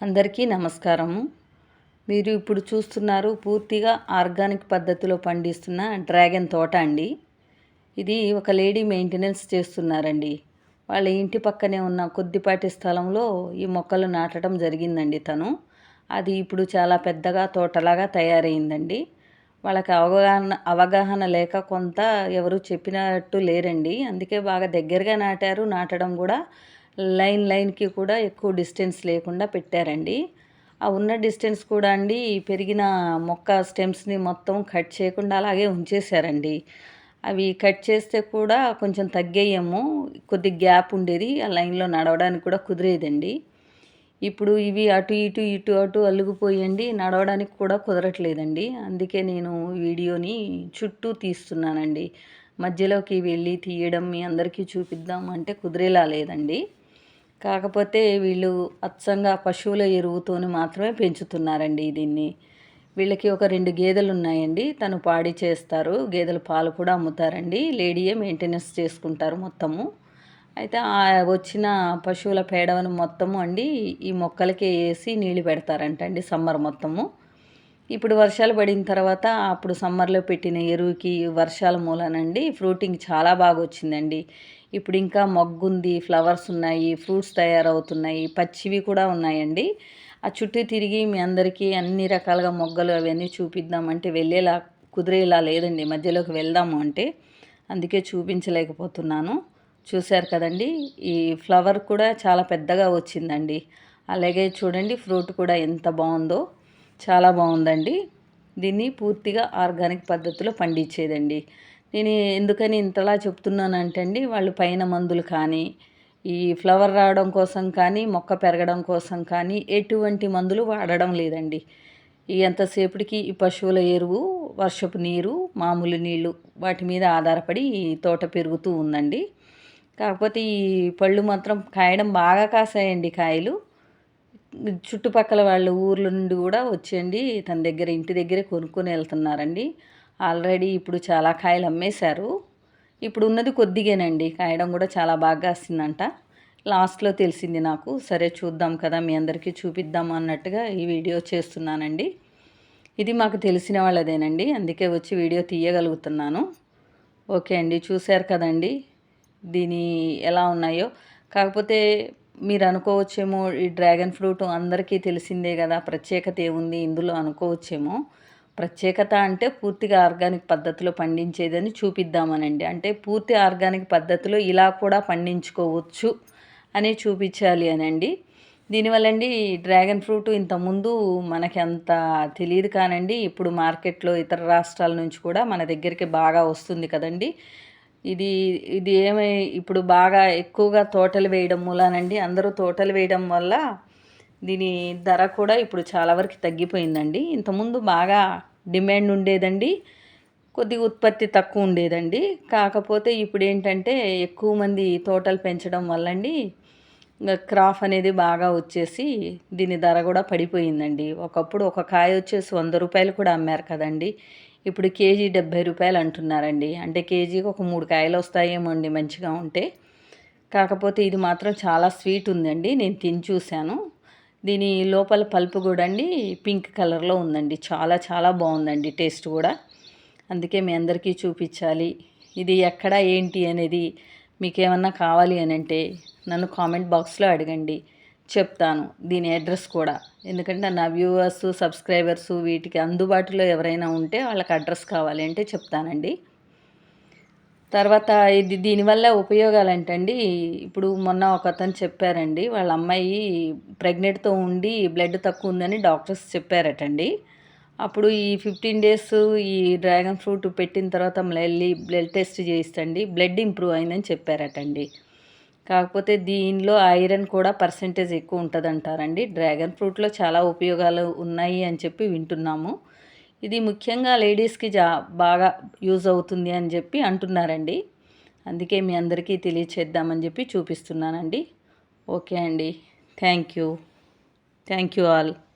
అందరికీ నమస్కారము మీరు ఇప్పుడు చూస్తున్నారు పూర్తిగా ఆర్గానిక్ పద్ధతిలో పండిస్తున్న డ్రాగన్ తోట అండి. ఇది ఒక లేడీ మెయింటెనెన్స్ చేస్తున్నారండి. వాళ్ళ ఇంటి పక్కనే ఉన్న కొద్దిపాటి స్థలంలో ఈ మొక్కలు నాటడం జరిగిందండి తను. అది ఇప్పుడు చాలా పెద్దగా తోటలాగా తయారైందండి. వాళ్ళకి అవగాహన అవగాహన లేక కొంత ఎవరు చెప్పినట్టు లేరండి. అందుకే బాగా దగ్గరగా నాటారు. నాటడం కూడా లైన్ లైన్కి కూడా ఎక్కువ డిస్టెన్స్ లేకుండా పెట్టారండి. ఆ ఉన్న డిస్టెన్స్ కూడా అండి పెరిగిన మొక్క స్టెమ్స్ని మొత్తం కట్ చేయకుండా అలాగే ఉంచేశారండి. అవి కట్ చేస్తే కూడా కొంచెం తగ్గేయేమో కొద్ది గ్యాప్ ఉండేది ఆ లైన్లో నడవడానికి కూడా కుదిరేదండి. ఇప్పుడు ఇవి అటు ఇటు ఇటు అటు అల్లుకుపోయండి నడవడానికి కూడా కుదరట్లేదండి. అందుకే నేను వీడియోని చుట్టూ తీస్తున్నానండి. మధ్యలోకి వెళ్ళి తీయడం మీ అందరికీ చూపిద్దాం అంటే కుదిరేలా లేదండి. కాకపోతే వీళ్ళు అచ్చంగా పశువుల ఎరువుతోని మాత్రమే పెంచుతున్నారండి దీన్ని. వీళ్ళకి ఒక రెండు గేదెలు ఉన్నాయండి తను పాడి చేస్తారు. గేదెల పాలు కూడా అమ్ముతారండి. లేడీయే మెయింటెనెన్స్ చేసుకుంటారు మొత్తము. అయితే వచ్చిన పశువుల పేడవను మొత్తము అండి ఈ మొక్కలకే వేసి నీళ్ళు పెడతారంటండి సమ్మర్ మొత్తము. ఇప్పుడు వర్షాలు పడిన తర్వాత అప్పుడు సమ్మర్లో పెట్టిన ఎరువుకి వర్షాల మూలనండి ఫ్రూటింగ్ చాలా బాగా వచ్చిందండి. ఇప్పుడు ఇంకా మొగ్గుంది ఫ్లవర్స్ ఉన్నాయి ఫ్రూట్స్ తయారవుతున్నాయి పచ్చివి కూడా ఉన్నాయండి. ఆ చుట్టూ తిరిగి మీ అందరికీ అన్ని రకాలుగా మొగ్గలు అవన్నీ చూపిద్దామంటే వెళ్ళేలా కుదిరేలా లేదండి. మధ్యలోకి వెళ్దాము అంటే అందుకే చూపించలేకపోతున్నాను. చూశారు కదండి ఈ ఫ్లవర్ కూడా చాలా పెద్దగా వచ్చిందండి. అలాగే చూడండి ఫ్రూట్ కూడా ఎంత బాగుందో. చాలా బాగుందండి. దీన్ని పూర్తిగా ఆర్గానిక్ పద్ధతిలో పండించేదండి. నేను ఎందుకని ఇంతలా చెప్తున్నానంటే అండి వాళ్ళు పైన మందులు కానీ ఈ ఫ్లవర్ రావడం కోసం కానీ మొక్క పెరగడం కోసం కానీ ఎటువంటి మందులు వాడడం లేదండి. ఈ ఎంతసేపటికి ఈ పశువుల ఎరువు వర్షపు నీరు మామూలు నీళ్ళు వాటి మీద ఆధారపడి ఈ తోట పెరుగుతూ ఉందండి. కాకపోతే ఈ పళ్ళు మాత్రం కాయడం బాగా కాసాయండి కాయలు. చుట్టుపక్కల వాళ్ళ ఊర్ల నుండి కూడా వచ్చేయండి. తన దగ్గర ఇంటి దగ్గరే కొనుక్కొని వెళ్తున్నారండి. ఆల్రెడీ ఇప్పుడు చాలా కాయలు అమ్మేశారు. ఇప్పుడు ఉన్నది కొద్దిగానండి. కాయడం కూడా చాలా బాగా వస్తుందంట లాస్ట్లో తెలిసింది నాకు. సరే చూద్దాం కదా మీ అందరికీ చూపిద్దాం అన్నట్టుగా ఈ వీడియో చేస్తున్నానండి. ఇది మాకు తెలిసిన వాళ్ళదేనండి. అందుకే వచ్చి వీడియో తీయగలుగుతున్నాను. ఓకే అండి. చూశారు కదండి. దీని ఎలా ఉన్నాయో. కాకపోతే మీరు అనుకోవచ్చేమో ఈ డ్రాగన్ ఫ్రూట్ అందరికీ తెలిసిందే కదా ప్రత్యేకత ఏముంది ఇందులో అనుకోవచ్చేమో. ప్రత్యేకత అంటే పూర్తిగా ఆర్గానిక్ పద్ధతిలో పండించేదని చూపిద్దామనండి. అంటే పూర్తి ఆర్గానిక్ పద్ధతిలో ఇలా కూడా పండించుకోవచ్చు అని చూపించాలి అనండి. దీనివల్లండి డ్రాగన్ ఫ్రూట్ ఇంతకుముందు మనకి అంత తెలియదు కానండి ఇప్పుడు మార్కెట్లో ఇతర రాష్ట్రాల నుంచి కూడా మన దగ్గరికి బాగా వస్తుంది కదండి. ఇది ఇది ఏమై ఇప్పుడు బాగా ఎక్కువగా తోటలు వేయడం మూలానండి. అందరూ తోటలు వేయడం వల్ల దీని ధర కూడా ఇప్పుడు చాలా వరకు తగ్గిపోయిందండి. ఇంతకుముందు బాగా డిమాండ్ ఉండేదండి. కొద్దిగా ఉత్పత్తి తక్కువ ఉండేదండి. కాకపోతే ఇప్పుడు ఏంటంటే ఎక్కువ మంది తోటలు పెంచడం వల్లండి. క్రాఫ్ అనేది బాగా వచ్చేసి దీని ధర కూడా పడిపోయిందండి. ఒకప్పుడు ఒక కాయ వచ్చేసి వంద రూపాయలు కూడా అమ్మారు కదండి. ఇప్పుడు కేజీ డెబ్బై రూపాయలు అంటున్నారండి. అంటే కేజీకి ఒక మూడు కాయలు వస్తాయేమో అండి మంచిగా ఉంటే. కాకపోతే ఇది మాత్రం చాలా స్వీట్ ఉందండి. నేను తిని చూశాను. దీని లోపల పల్పు కూడా అండి పింక్ కలర్లో ఉందండి. చాలా చాలా బాగుందండి టేస్ట్ కూడా. అందుకే మీ అందరికీ చూపించాలి. ఇది ఎక్కడ ఏంటి అనేది మీకేమన్నా కావాలి అని అంటే నన్ను కామెంట్ బాక్స్లో అడగండి. చెప్తాను దీని అడ్రస్ కూడా. ఎందుకంటే నా వ్యూవర్స్ సబ్స్క్రైబర్స్ వీటికి అందుబాటులో ఎవరైనా ఉంటే వాళ్ళకి అడ్రస్ కావాలి అంటే చెప్తానండి. తర్వాత ఇది దీనివల్ల ఉపయోగాలు ఏంటండి? ఇప్పుడు మొన్న ఒక అతను చెప్పారండి వాళ్ళ అమ్మాయి ప్రెగ్నెంట్తో ఉండి బ్లడ్ తక్కువ ఉందని డాక్టర్స్ చెప్పారటండి. అప్పుడు ఈ ఫిఫ్టీన్ డేస్ ఈ డ్రాగన్ ఫ్రూట్ పెట్టిన తర్వాత వెళ్ళి బ్లడ్ టెస్ట్ చేయిస్తండి బ్లడ్ ఇంప్రూవ్ అయిందని చెప్పారటండి. కాకపోతే దీనిలో ఐరన్ కూడా పర్సంటేజ్ ఎక్కువ ఉంటుంది అంటారండి డ్రాగన్ ఫ్రూట్లో చాలా ఉపయోగాలు ఉన్నాయి అని చెప్పి వింటున్నాము. ఇది ముఖ్యంగా లేడీస్కి జా బాగా యూజ్ అవుతుంది అని చెప్పి అంటున్నారండి. అందుకే మీ అందరికీ తెలియచేద్దామని చెప్పి చూపిస్తున్నానండి. ఓకే అండి. Thank you. Thank you all.